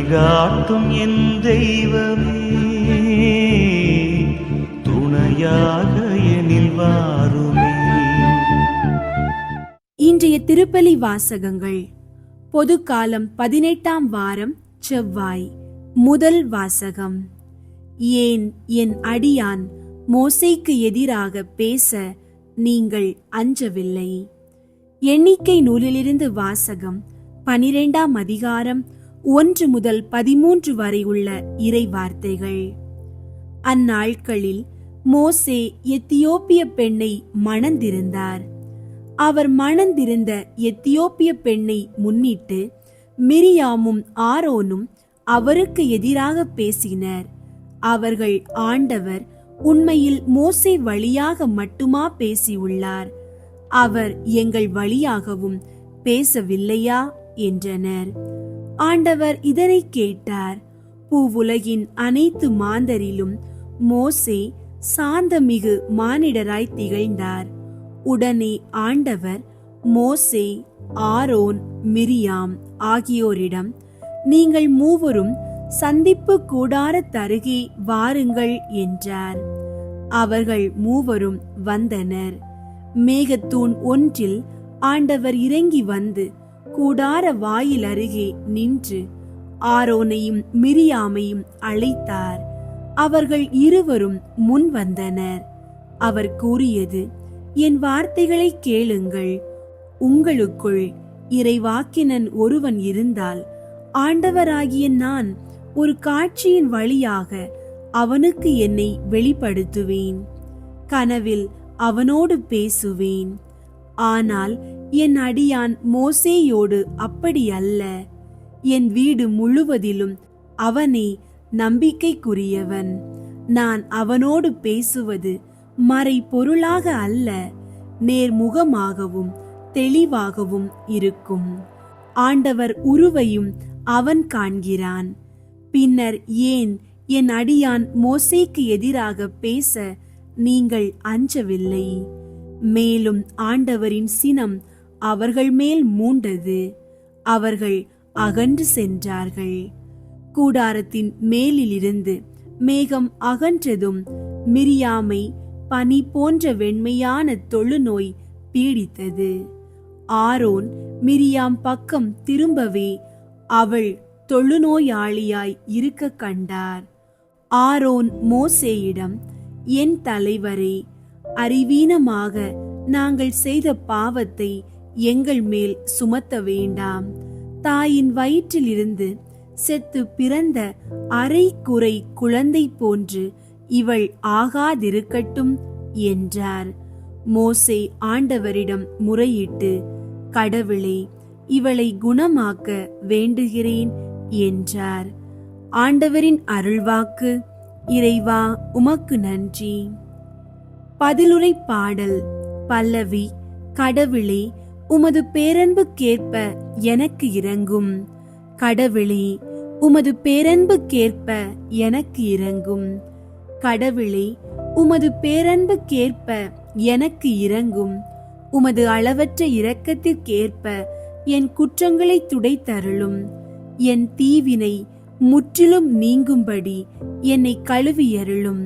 வழிகாட்டும் என் தெய்வமே. துணையாக எனில் வாருமே. இன்றைய திருப்பலி வாசகங்கள். பொது காலம் பதினெட்டாம் வாரம் செவ்வாய். முதல் வாசகம். ஏன் என் அடியான் மோசைக்கு எதிராக பேச நீங்கள் அஞ்சவில்லை? எண்ணிக்கை நூலிலிருந்து வாசகம் பனிரெண்டாம் அதிகாரம் ஒன்று முதல் பதிமூன்று வரை உள்ள இறை வார்த்தைகள் அந்நாட்களில் மோசே எத்தியோப்பிய பெண்ணை மணந்திருந்தார். அவர் மணந்திருந்த எத்தியோப்பிய பெண்ணை முன்னிட்டு மிரியாமும் ஆரோனும் அவருக்கு எதிராக பேசினர். அவர்கள் ஆண்டவர் உண்மையில் மோசே வழியாக மட்டுமா பேசியுள்ளார்? அவர் எங்கள் வழியாகவும் பேசவில்லையா? என்றனர். ஆண்டவர் இதனை கேட்டார். பூவுலகின் அனைத்து மாந்தரிலும் மோசே சாந்தமிகு மானிடராய் திகழ்ந்தார். உடனே ஆண்டவர் மோசே ஆரோன் மிரியாம் ஆகியோரிடம் நீங்கள் மூவரும் சந்திப்பு கூடாரத் தருகே வாருங்கள் என்றார். அவர்கள் மூவரும் வந்தனர். மேகத்தூண் ஒன்றில் ஆண்டவர் இறங்கி வந்து கூடார வாயில் அருகே நின்று ஆரோனையும் மிரியாமையும் அழைத்தார். அவர்கள் இருவரும் முன் வந்தனர். அவர் கூறியது என் வார்த்தைகளை கேளுங்கள். உங்களுக்குள் இறைவாக்கினன் ஒருவன் இருந்தால் ஆண்டவராகிய நான் ஒரு காட்சியின் வழியாக அவனுக்கு என்னை வெளிப்படுத்துவேன். கனவில் அவனோடு பேசுவேன். ஆனால் என் அடியான் மோசேயோடு அப்படி அல்ல என் வீடு முழுவதிலும் அவனே நம்பிக்கைக்குரியவன். நான் அவனோடு பேசுவது மறை பொருளாக அல்ல நேர்முகமாகவும் தெளிவாகவும் இருக்கும். ஆண்டவர் உருவையும் அவன் காண்கிறான். பின்னர் ஏன் என் அடியான் மோசேக்கு எதிராக பேச நீங்கள் அஞ்சவில்லை? மேலும் ஆண்டவரின் சினம் அவர்கள் மேல் மூண்டது. அவர்கள் அகன்று சென்றார்கள். கூடாரத்தின் மேலிலிருந்து மேகம் அகன்றதும் மிரியாமை பனி போன்ற வெண்மையான தொழுநோய் பீடித்தது. ஆரோன் மிரியாம் பக்கம் திரும்பவே அவள் தொழுநோயாளியாய் இருக்க கண்டார். ஆரோன் மோசேயிடம் என் தலைவரே அறிவீனமாக நாங்கள் செய்த பாவத்தை எங்கள் மேல் சுமத்த வேண்டாம். தாயின் வயிற்றிலிருந்து செத்து பிறந்த அரை குறை குழந்தை போன்று இவள் ஆகாதிருக்கட்டும் என்றார். மோசே ஆண்டவரிடம் முறையிட்டு கடவுளே இவளை குணமாக்க வேண்டுகிறேன் என்றார். ஆண்டவரின் அருள்வாக்கு இறைவா உமக்கு நன்றி. பதிலுரை பாடல் பல்லவி கடவுளே உமது பேரன்புக்கேற்ப எனக்கு இறங்கும் கடவுளே உமது பேரன்புக்கேற்ப எனக்கு இறங்கும் கடவுளே உமது பேரன்புக்கேற்ப எனக்கு இறங்கும் உமது அளவற்ற இரக்கத்திற்கேற்ப என் குற்றங்களை துடைத்தருளும். என் தீவினை முற்றிலும் நீங்கும்படி என்னை கழுவியருளும்.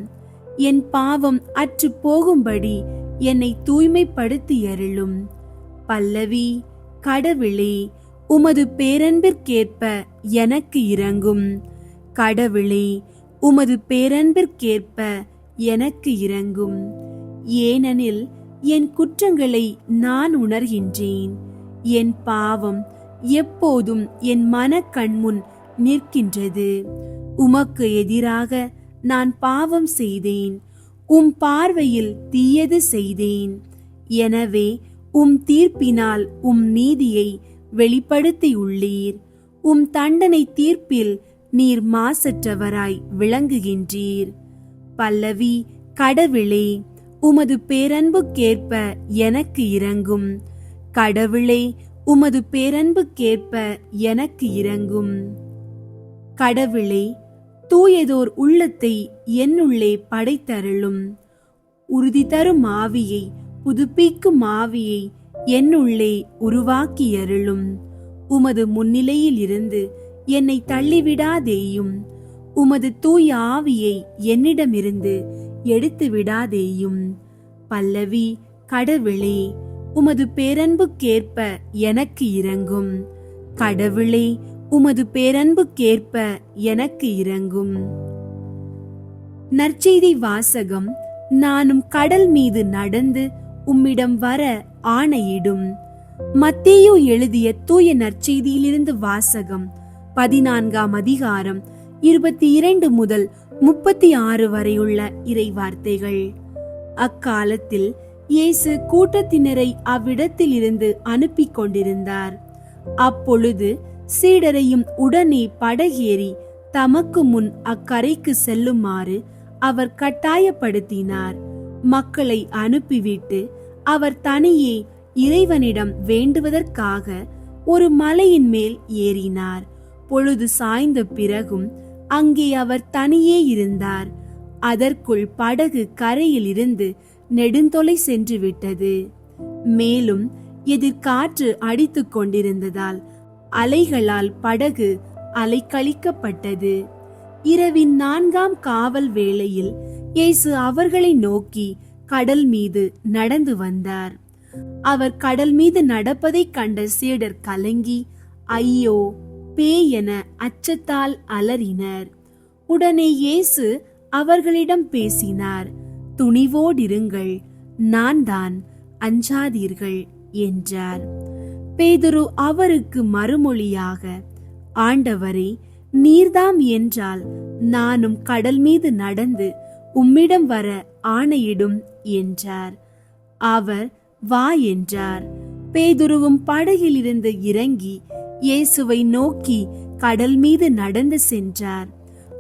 என் பாவம் அற்று போகும்படி என்னை தூய்மைப்படுத்தியருளும். பல்லவி கடவுளே உமது பேரன்பிற்கேற்ப எனக்கு இறங்கும் கடவுளே உமது பேரன்பிற்கேற்ப எனக்கு இறங்கும் ஏனெனில் என் குற்றங்களை நான் உணர்கின்றேன். என் பாவம் எப்போதும் என் மனக்கண்முன் நிற்கின்றது. உமக்கு எதிராக நான் பாவம் செய்தேன். உம் பார்வையில் தீயது செய்தேன். எனவே உம் தீர்ப்பினால் உம் நீதியை வெளிப்படுத்தியுள்ளீர். உம் தண்டனை தீர்ப்பில் நீர் மாசற்றவராய் விளங்குகின்றீர். பல்லவி கடவுளே உமது பேரன்புக்கேற்ப எனக்கு இறங்கும் கடவுளே உமது பேரன்புக்கேற்ப எனக்கு இறங்கும் கடவுளே தூயதோர் உள்ளத்தை என்னுள்ளே படைத்தருளும். உறுதி தரும் ஆவியை புதுப்பிக்கும் ஆவியை என்னுள்ளே உருவாக்கியருளும். உமது முன்னிலையில் இருந்து என்னை தள்ளிவிடாதேயும். உமது தூய ஆவியை என்னிடமிருந்து எடுத்து விடாதேயும் பல்லவி கடவுளே உமது பேரன்புக்கேற்ப எனக்கு இறங்கும் கடவுளே உமது பேரன்புக்கேற்ப எனக்கு இறங்கும் நற்செய்தி வாசகம் நானும் கடல் மீது நடந்து உம்மிடம் வர ஆணையிடும். மத்தேயு எழுதிய தூய நற்செய்தியிலிருந்து வாசகம் பதினான்காம் அதிகாரம் இருபத்தி இரண்டு முதல் முப்பத்தி ஆறு வரையுள்ள இறை வார்த்தைகள் அக்காலத்தில் இயேசு கூட்டத்தினரை அவ்விடத்தில் இருந்து அனுப்பி கொண்டிருந்தார் அப்பொழுது சீடரையும் உடனே படகேறி தமக்கு முன் அக்கரைக்கு செல்லுமாறு அவர் கட்டாயப்படுத்தினார். மக்களை அனுப்பிவிட்டு அவர் தனியே இறைவனிடம் வேண்டுவதற்காக ஒரு மலையின் மேல் ஏறினார். பொழுது சாய்ந்த பிறகும் அங்கே அவர் தனியே இருந்தார். அதற்குள் படகு கரையில் இருந்து நெடுந்தொலை சென்று விட்டது மேலும் எதிர்காற்று அடித்துக் கொண்டிருந்ததால் அலைகளால் படகு அலைக்கழிக்கப்பட்டது. இரவின் நான்காம் காவல் வேளையில் இயேசு அவர்களை நோக்கி கடல் மீது நடந்து வந்தார். அவர் கடல் மீது நடப்பதைக் கண்ட சீடர் கலங்கி ஐயோ பேய் என அச்சத்தால் அலறினர். உடனே இயேசு அவர்களிடம் பேசினார் துணிவோடிருங்கள் நான் தான் அஞ்சாதீர்கள் என்றார். பேதுரு அவருக்கு மறுமொழியாக ஆண்டவரே நீர்தாம் என்றால் நானும் கடல் மீது நடந்து உம்மிடம் வர ஆணையிடும் என்றார். அவர் வா என்றார். பேதுருவும் படகிலிருந்து இறங்கி இயேசுவை நோக்கி கடல் மீது நடந்து சென்றார்.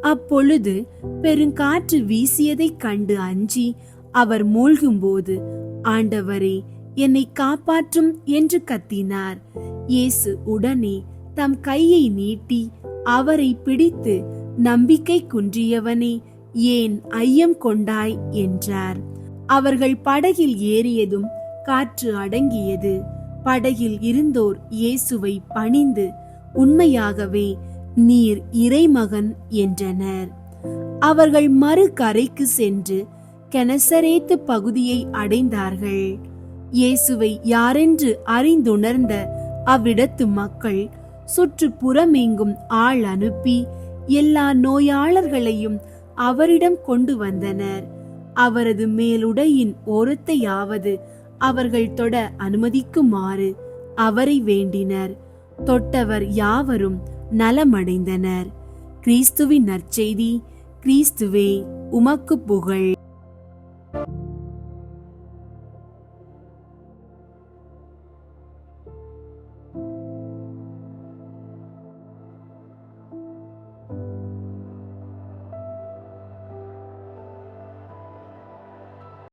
அப்பொழுது பெருங்காற்று வீசியதைக் கண்டு அஞ்சி அவர் மூழ்கும்போது ஆண்டவரே என்னை காப்பாற்றும் என்று கத்தினார். இயேசு உடனே தம் கையை நீட்டி அவரை பிடித்து நம்பிக்கை குன்றியவனே ஏன் ஐயம் கொண்டாய்? என்றார். அவர்கள் படகில் ஏறியதும் காற்று அடங்கியது. படகில் இருந்தோர் இயேசுவை பணிந்து உண்மையாகவே நீர் இறைமகன் என்றனர். அவர்கள் மறு கரைக்கு சென்று கெனசரேத்து பகுதியை அடைந்தார்கள். இயேசுவை யாரென்று அறிந்துணர்ந்த அவ்விடத்து மக்கள் சுற்றுப்புறமெங்கும் ஆள் அனுப்பி எல்லா நோயாளர்களையும் அவரிடம் கொண்டு வந்தனர். அவரது மேலுடையின் ஓரத்தையாவது அவர்கள் தொட அனுமதிக்குமாறு அவரை வேண்டினர். தொட்டவர் யாவரும் நலமடைந்தனர். கிறிஸ்துவின் நற்செய்தி கிறிஸ்துவே உமக்கு புகழ்.